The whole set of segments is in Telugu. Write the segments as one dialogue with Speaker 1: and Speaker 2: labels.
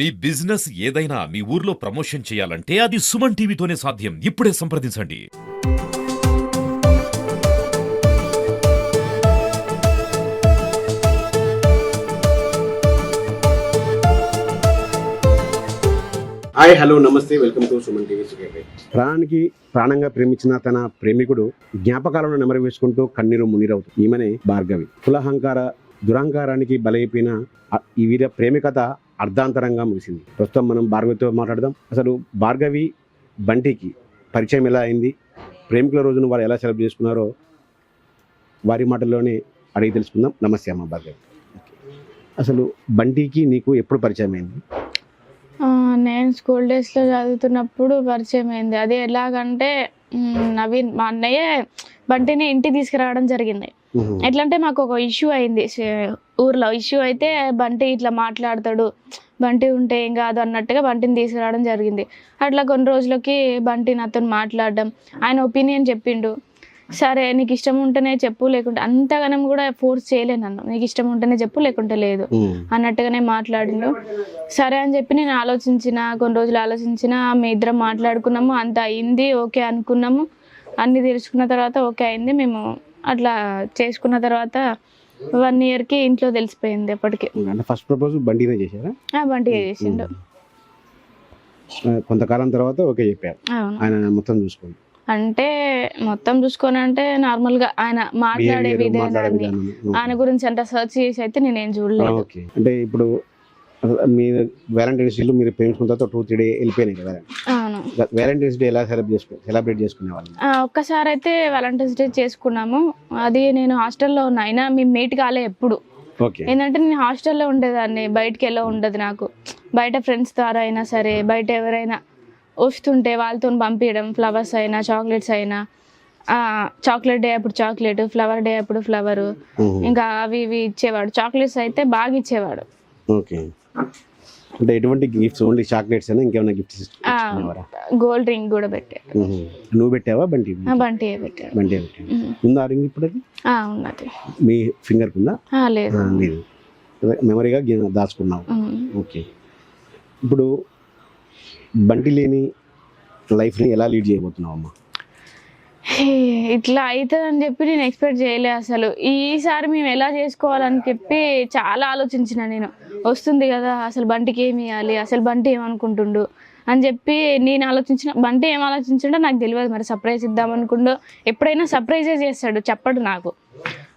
Speaker 1: మీ బిజినెస్ ఏదైనా మీ ఊర్లో ప్రమోషన్ చేయాలంటే అది సుమన్ టీవీతోనే సాధ్యం. ఇప్పుడే సంప్రదించండి.
Speaker 2: హాయ్ హలో నమస్తే వెల్కమ్ టు సుమన్ టీవీ ప్రాణానికి ప్రాణంగా ప్రేమించిన తన ప్రేమికుడు జ్ఞాపకాలను నెమరు వేసుకుంటూ కన్నీరు మునిరవుతుంది ఈమెనే భార్గవి. కులహంకార దురహంకారానికి బలైపోయిన ఈ వీర ప్రేమికథ అర్ధాంతరంగా ముగిసింది. ప్రస్తుతం మనం భార్గవితో మాట్లాడదాం. అసలు భార్గవి బంటికి పరిచయం ఎలా అయింది? ప్రేమికుల రోజును వారు ఎలా సెలబ్రేట్ చేసుకున్నారో వారి మాటల్లోనే అడిగి తెలుసుకుందాం. నమస్తే అమ్మ భార్గవి. అసలు బంటికి నీకు ఎప్పుడు పరిచయం అయింది?
Speaker 3: నేను స్కూల్ డేస్లో చదువుతున్నప్పుడు పరిచయం అయింది. అది ఎలాగంటే నవీన్ మా అన్నయ్య బంటిని ఇంటికి తీసుకురావడం జరిగింది. ఎట్లా అంటే మాకు ఒక ఇష్యూ అయింది. ఊర్లో ఇష్యూ అయితే బంటి ఇట్లా మాట్లాడతాడు. బంటి ఉంటే ఏం కాదు అన్నట్టుగా బంటిని తీసుకురావడం జరిగింది. అట్లా కొన్ని రోజులకి బంటి నాతో మాట్లాడడం ఆయన ఒపీనియన్ చెప్పిండు. సరే నీకు ఇష్టం ఉంటేనే చెప్పు లేకుంటే అంతగానం కూడా ఫోర్స్ చేయలేను నన్ను. నీకు ఇష్టం ఉంటేనే చెప్పు లేకుంటే లేదు. అన్నట్టుగానే మాట్లాడిండు. సరే అని చెప్పి నేను ఆలోచించిన కొన్ని రోజులు ఆలోచించిన మీ ఇద్దరం మాట్లాడుకున్నాము అంత అయింది ఓకే అనుకున్నాము. అన్ని తెలుసుకున్న తర్వాత ఓకే అయింది మేము అట్లా చేసుకున్న తర్వాత వన్ ఇయర్కి ఇంట్లో తెలిసిపోయింది అప్పటికి
Speaker 2: అంటే ఫస్ట్ ప్రపోజ్ బండినే చేశారా?
Speaker 3: ఆ, బంటి చేసిండు.
Speaker 2: కొంతకాలం తర్వాత ఓకే చెప్పారు. ఆయన మొత్తం చూసుకోండి.
Speaker 3: అంటే మొత్తం చూసుకొని అంటే నార్మల్గా ఆయన మాట్లాడే విధానాన్ని
Speaker 2: విధానం.
Speaker 3: ఆయన గురించి అంత సర్చ్ చేసి అయితే నేనేం చూడలేదు.
Speaker 2: అంటే ఇప్పుడు మీరు వ్యాలంటైన్స్ డే మీరు ప్రేమించుకున్న తర్వాత టూ త్రీ డే వెళ్ళిపోయినాయి కదా?
Speaker 3: అవును.
Speaker 2: వ్యాలంటైన్స్ డే ఎలా సెలబ్రేట్ చేసుకో సెలబ్రేట్ చేసుకునే వాళ్ళు
Speaker 3: ఒక్కసారి అయితే వాలంటీర్స్ డే చేసుకున్నాము. అది నేను హాస్టల్లో ఉన్నా అయినా మేము మీట్ కాలే ఎప్పుడు.
Speaker 2: ఓకే.
Speaker 3: ఏంటంటే నేను హాస్టల్లో ఉండేదాన్ని బయటికి వెళ్ళో ఉండదు నాకు. బయట ఫ్రెండ్స్ ద్వారా అయినా సరే బయట ఎవరైనా వస్తుంటే వాళ్ళతో పంపించడం ఫ్లవర్స్ అయినా చాక్లెట్స్ అయినా చాక్లెట్ డే అప్పుడు చాక్లెట్ ఫ్లవర్ డే అప్పుడు ఫ్లవర్ ఇంకా అవి ఇవి ఇచ్చేవాడు. చాక్లెట్స్ అయితే బాగా ఇచ్చేవాడు.
Speaker 2: ఓకే. అంటే ఎటువంటి గిఫ్ట్స్ ఓన్లీ చాక్లెట్స్ అయినా ఇంకేమైనా గిఫ్ట్స్ ఇచ్చుకునేవారా
Speaker 3: గోల్డ్ రింగ్ కూడా పెట్టాడు
Speaker 2: ఉహు. నువ్వు పెట్టావా? బంటి
Speaker 3: ఆ, బంటి పెట్టాడు.
Speaker 2: బంటి పెట్టాడు.
Speaker 3: ఉమ్.
Speaker 2: ఉందా రింగ్ ఇప్పుడు అది?
Speaker 3: ఆ, ఉన్నది.
Speaker 2: మీ ఫింగర్
Speaker 3: ఆ, లేదు.
Speaker 2: లేదు. మెమరీగా దాచుకున్నావు. ఓకే. ఇప్పుడు బంటి లేని లైఫ్ని ఎలా లీడ్ చేయబోతున్నావు అమ్మా?
Speaker 3: ఇట్లా అవుతుందని చెప్పి నేను ఎక్స్పెక్ట్ చేయలే అసలు. ఈసారి మేము ఎలా చేసుకోవాలని చెప్పి చాలా ఆలోచించిన నేను. వస్తుంది కదా అసలు బంటికి ఏమి ఇవ్వాలి అసలు బంటి ఏమనుకుంటుండు అని చెప్పి నేను ఆలోచించిన బంటి ఏం ఆలోచించిండో నాకు తెలియదు. మరి సర్ప్రైజ్ ఇద్దాం అనుకుండో ఎప్పుడైనా సర్ప్రైజే చేస్తాడు చెప్పడు నాకు.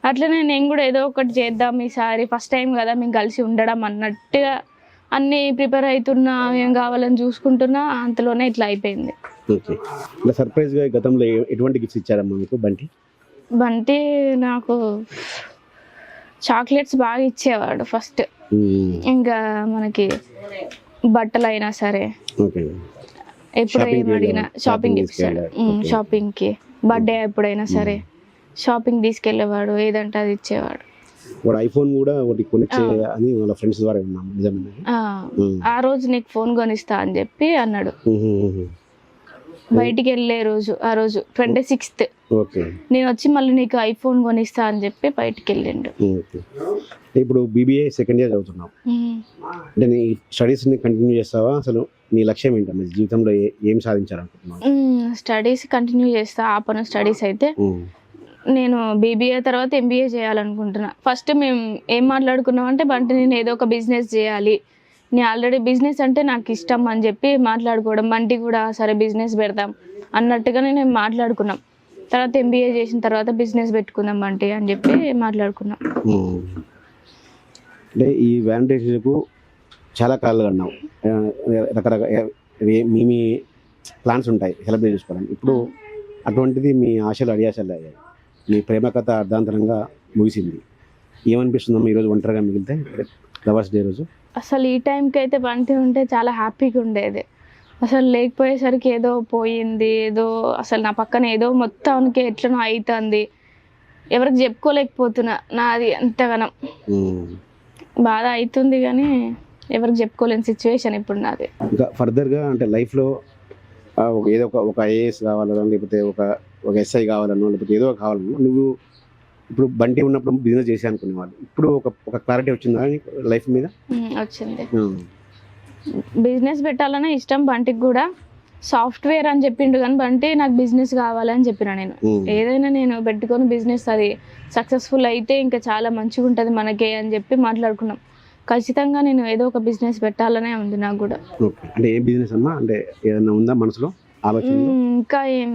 Speaker 3: అట్లనే నేను కూడా ఏదో ఒకటి చేద్దాం ఈసారి. ఫస్ట్ టైం కదా మేము కలిసి ఉండడం అన్నట్టుగా అన్నీ ప్రిపేర్ అవుతున్నా ఏం కావాలని చూసుకుంటున్నా అంతలోనే ఇట్లా అయిపోయింది.
Speaker 2: ఓకే ఇలా సర్ప్రైజ్గా గతంలో ఎటువంటి గిఫ్ట్స్ ఇచ్చారమ్మా మీకు బంటి?
Speaker 3: బంటి నాకు చాక్లెట్స్ బాగా ఇచ్చేవాడు ఫస్ట్. ఇంకా మనకి బట్టలు అయినా సరే. ఎప్పుడు ఏం అడిగినా. షాపింగ్ ఇస్తాడు
Speaker 2: తీసుకెళ్ళాడు. Okay.
Speaker 3: షాపింగ్కి. బర్త్డే ఎప్పుడైనా సరే. షాపింగ్ తీసుకెళ్ళేవాడు ఏదంటే అది ఇచ్చేవాడు.
Speaker 2: వాడు ఐఫోన్ కూడా ఒకటి కొనిచ్చే అని వాళ్ళ ఫ్రెండ్స్ ద్వారా విన్నాం నిజమే
Speaker 3: ఆ, ఆ రోజు నీకు ఫోన్ కొనిస్తా అని చెప్పి అన్నాడు. బయటికి వెళ్ళే రోజు ఆ రోజు ట్వంటీ సిక్స్త్.
Speaker 2: ఓకే.
Speaker 3: నేను వచ్చి మళ్ళీ నీకు ఐఫోన్ కొనిస్తా అని చెప్పి బయటికి వెళ్ళిండు
Speaker 2: ఇప్పుడు బీబీఏ సెకండ్ ఇయర్ చదువుతున్నావు. అంటే నీ స్టడీస్ని కంటిన్యూ చేస్తావా? అసలు నీ లక్ష్యం ఏంటమ్మా జీవితంలో ఏ- సాధించాలనుకుంటున్నావు?
Speaker 3: స్టడీస్ కంటిన్యూ చేస్తా ఆపను స్టడీస్ అయితే. నేను బీబీఏ తర్వాత ఎంబీఏ చేయాలనుకుంటున్నా. ఫస్ట్ మేము ఏం మాట్లాడుకున్నాం అంటే బంటి నేను ఏదో ఒక బిజినెస్ చేయాలి. నేను ఆల్రెడీ బిజినెస్ అంటే నాకు ఇష్టం అని చెప్పి మాట్లాడుకోవడం బంటి కూడా సరే బిజినెస్ పెడదాం అన్నట్టుగానే నేను మాట్లాడుకున్నాం. తర్వాత ఎంబీఏ చేసిన తర్వాత బిజినెస్ పెట్టుకుందాం బంటి అని చెప్పి మాట్లాడుకున్నాం.
Speaker 2: అంటే ఈ వ్యాలంటైన్స్కు చాలా కాలాలు కన్నాం. రకరకాల మీ మీ ప్లాన్స్ ఉంటాయి సెలబ్రేట్ చేసుకోవడానికి ఇప్పుడు అటువంటిది మీ ఆశలు అడియాశలు అయ్యాయి. మీ ప్రేమ కథ అర్ధాంతరంగా ముగిసింది. ఏమనిపిస్తుందమ్మా ఈరోజు ఒంటరిగా మిగిలితే లవర్స్ డే రోజు?
Speaker 3: అసలు ఈ టైంకి అయితే బంటి ఉంటే చాలా హ్యాపీగా ఉండేది. అసలు లేకపోయేసరికి ఏదో పోయింది ఏదో అసలు నా పక్కన ఏదో మొత్తానికి ఎట్లనో అవుతుంది ఎవరికి చెప్పుకోలేకపోతున్నా నాది అంతగానం. బాధ అవుతుంది కానీ ఎవరికి చెప్పుకోలేని సిచ్యువేషన్ ఇప్పుడు నాది.
Speaker 2: ఇంకా ఫర్దర్గా అంటే లైఫ్లో ఏదో ఒక ఒక ఐఏఎస్ కావాలనో లేకపోతే ఒక ఒక ఎస్ఐ కావాలనో లేకపోతే ఏదో కావాలనో నువ్వు ఇప్పుడు బండి ఉన్నప్పుడు బిజినెస్ చేసే అనుకునేవాళ్ళు. ఇప్పుడు ఒక ఒక క్లారిటీ వచ్చిందా లైఫ్ మీద?
Speaker 3: వచ్చింది. బిజినెస్ పెట్టాలనే ఇష్టం బంటికి కూడా. సాఫ్ట్వేర్ అని చెప్పిండు కానీ బంటి నాకు బిజినెస్ కావాలని చెప్పిన నేను. ఏదైనా నేను పెట్టుకొని బిజినెస్ అది సక్సెస్ఫుల్ అయితే ఇంకా చాలా మంచిగా ఉంటుంది మనకే అని చెప్పి మాట్లాడుకున్నాం. ఖచ్చితంగా నేను ఏదో ఒక బిజినెస్ పెట్టాలనే ఉంది నాకు కూడా.
Speaker 2: అంటే ఏం బిజినెస్ అమ్మా? అంటే ఏదైనా ఉందా మనసులో?
Speaker 3: ఇంకా ఏం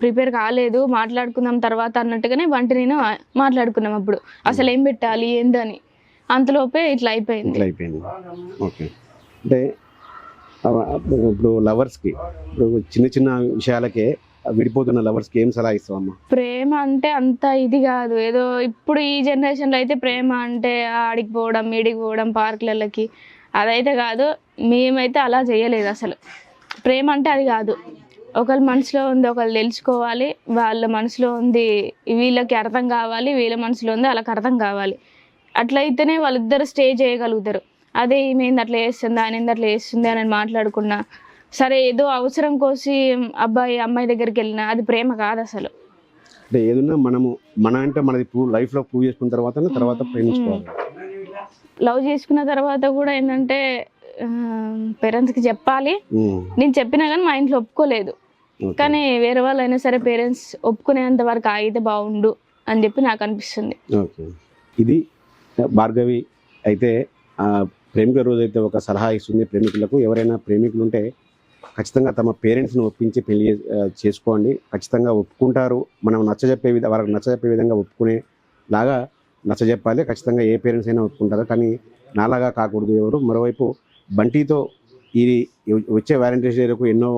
Speaker 3: ప్రిపేర్ కాలేదు. మాట్లాడుకుందాం తర్వాత అన్నట్టుగానే బంటి నేను మాట్లాడుకున్నాం అప్పుడు. అసలు ఏం పెట్టాలి ఏందని. అంతలోపే ఇట్లా అయిపోయింది.
Speaker 2: ఇట్లా అయిపోయింది. ఓకే. అంటే ఇప్పుడు లవర్స్కి ఇప్పుడు చిన్న చిన్న విషయాలకే విడిపోతున్న లవర్స్కి ఏం సలహా ఇస్తావమ్మా?
Speaker 3: ప్రేమ అంటే అంత ఇది కాదు. ఏదో ఇప్పుడు ఈ జనరేషన్లో అయితే ప్రేమ అంటే ఆడికి పోవడం ఈడికి పోవడం పార్కులకి అదైతే కాదు. మేమైతే అలా చేయలేదు అసలు. ప్రేమ అంటే అది కాదు. ఒకళ్ళ మనసులో ఉంది ఒకళ్ళు తెలుసుకోవాలి. వాళ్ళ మనసులో ఉంది వీళ్ళకి అర్థం కావాలి వీళ్ళ మనసులో ఉంది వాళ్ళకి అర్థం కావాలి. అట్లయితేనే వాళ్ళిద్దరు స్టే చేయగలుగుతారు. అదే ఈమెంది అట్లా చేస్తుంది ఆయన ఏంది అట్లా చేస్తుంది అని మాట్లాడుకున్నా. సరే ఏదో అవసరం కోసి అబ్బాయి అమ్మాయి దగ్గరికి వెళ్ళినా అది ప్రేమ కాదు అసలు.
Speaker 2: అంటే ఏదన్నా మనము మన అంటే మనది ప్రూవ్ లైఫ్లో ప్రూవ్ చేసుకున్న తర్వాత తర్వాత ప్రేమించుకోవాలి.
Speaker 3: లవ్ చేసుకున్న తర్వాత కూడా ఏంటంటే పేరెంట్స్కి చెప్పాలి. నేను చెప్పినా కానీ మా ఇంట్లో ఒప్పుకోలేదు. కానీ వేరే వాళ్ళు అయినా సరే పేరెంట్స్ ఒప్పుకునేంత వరకు ఆగితే బాగుండు అని చెప్పి నాకు అనిపిస్తుంది.
Speaker 2: ఇది భార్గవి అయితే ప్రేమికుల రోజు అయితే ఒక సలహా ఇస్తుంది ప్రేమికులకు. ఎవరైనా ప్రేమికులు ఉంటే ఖచ్చితంగా తమ పేరెంట్స్ని ఒప్పించి పెళ్ళి చేసుకోండి. ఖచ్చితంగా ఒప్పుకుంటారు. మనం నచ్చజెప్పే విధ వాళ్ళకి నచ్చజెప్పే విధంగా ఒప్పుకునే లాగా నచ్చజెప్పాలి. ఖచ్చితంగా ఏ పేరెంట్స్ అయినా ఒప్పుకుంటారు. కానీ నాలాగా కాకూడదు ఎవరు. మరోవైపు బంటితో ఈ వచ్చే వ్యాలంటీర్స్ డేకు ఎన్నో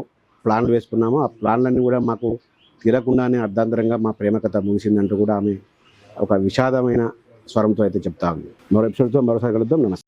Speaker 2: ప్లాన్లు వేసుకున్నాము. ఆ ప్లాన్లన్నీ కూడా మాకు తీరకుండానే అర్ధాంతరంగా మా ప్రేమ కథ ముగిసిందంటూ కూడా ఆమె ఒక విషాదమైన స్వరంతో అయితే చెప్తా ఉంది. మరో ఎపిసోడ్తో మరోసారి కలుద్దాం. నమస్తే.